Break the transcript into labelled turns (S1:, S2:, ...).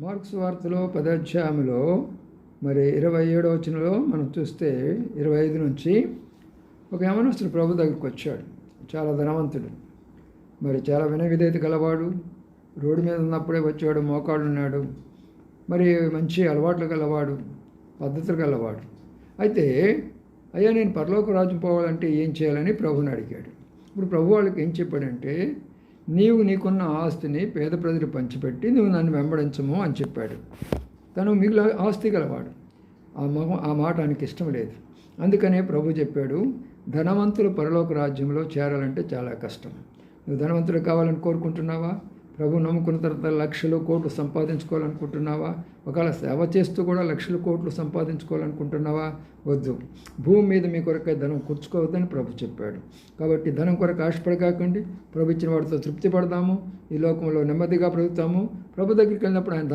S1: Marks వార్తలో పదాధ్యాయంలో మరి ఇరవై ఏడో వచనంలో మనం చూస్తే ఇరవై ఐదు నుంచి ఒక యమనస్తుడు ప్రభు దగ్గరికి వచ్చాడు. చాలా ధనవంతుడు. మరి చాలా వినయ విధేయత గలవాడు. రోడ్డు మీద ఉన్నప్పుడే వచ్చాడు మోకాడు ఉన్నాడు మరి మంచి అలవాట్లు గలవాడు పద్ధతులు గలవాడు. అయితే అయ్యా నేను పరలోక రాజ్యం పోవాలంటే ఏం చేయాలని ప్రభుని అడిగాడు. ఇప్పుడు ప్రభు వాళ్ళకి ఏం చెప్పాడంటే నీవు నీకున్న ఆస్తిని పేద ప్రజలు పంచిపెట్టి నువ్వు నన్ను వెంబడించము అని చెప్పాడు. తను మిగిలిన ఆస్తి గలవాడు. ఆ మొహం ఆ మాట ఆయనకి ఇష్టం లేదు. అందుకనే ప్రభు చెప్పాడు ధనవంతులు పరలోక రాజ్యంలో చేరాలంటే చాలా కష్టం. నువ్వు ధనవంతులు కావాలని కోరుకుంటున్నావా? ప్రభు నమ్ముకున్న తర్వాత లక్షలు కోట్లు సంపాదించుకోవాలనుకుంటున్నావా? ఒకవేళ సేవ చేస్తూ కూడా లక్షలు కోట్లు సంపాదించుకోవాలనుకుంటున్నావా? వద్దు. భూమి మీద మీ కొరకై ధనం కూర్చుకోవద్దని ప్రభు చెప్పాడు. కాబట్టి ధనం కొరకు ఆశపడకాకండి ప్రభు ఇచ్చిన వాడితో తృప్తి పడదాము ఈ లోకంలో నెమ్మదిగా బ్రతుకుతాము. ప్రభు దగ్గరికి వెళ్ళినప్పుడు ఆయన ధనం